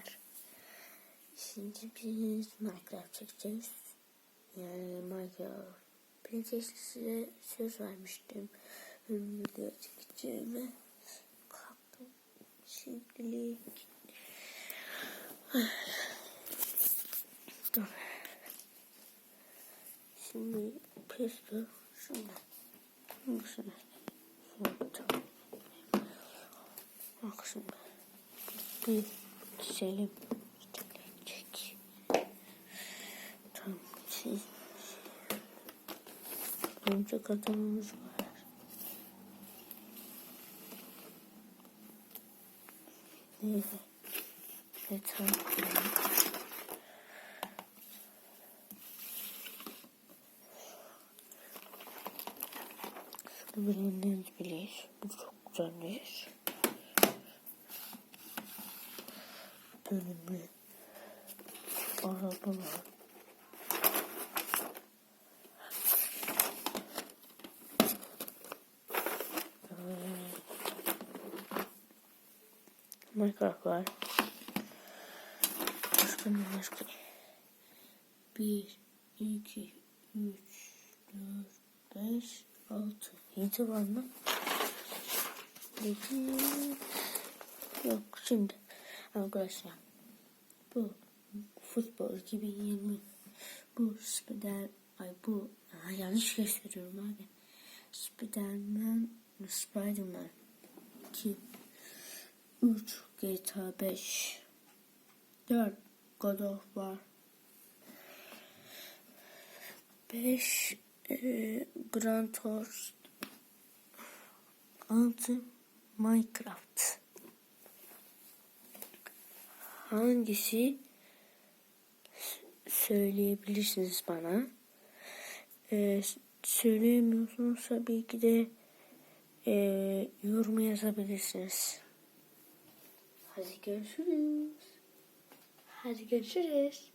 arkadaşlar. Şimdi biz Minecraft çekeceğiz. Yani Minecraft size söz vermiştim. Video çekeceğime. Kalktım. Şimdilik. Dur. Şimdi şundan. Hangisini? Şunu tamam. Bak şimdi. Bir çizelim. Tamam. Çiz. Örümcek adamımız var. Evet. Evet tamam. Şunu bilenleriniz bilir. Bu çok güzelmiş. Bölümlü. Araba var. Minecraft var. Başka ne var ki? 1, 2, 3, 4, 5, 6, 7 var mı? 7 yok şimdi arkadaşlar bu futbol 2020 bu Spider ay bu Aa, yanlış gösteriyorum abi. Spiderman Spiderman 2 3 GTA 5 4 God of War 5 e, Grand Theft 6 Minecraft hangisi söyleyebilirsiniz bana. Ee, söyleyemiyorsunuz tabii ki de e, yorum yazabilirsiniz. Hadi görüşürüz. Hadi görüşürüz.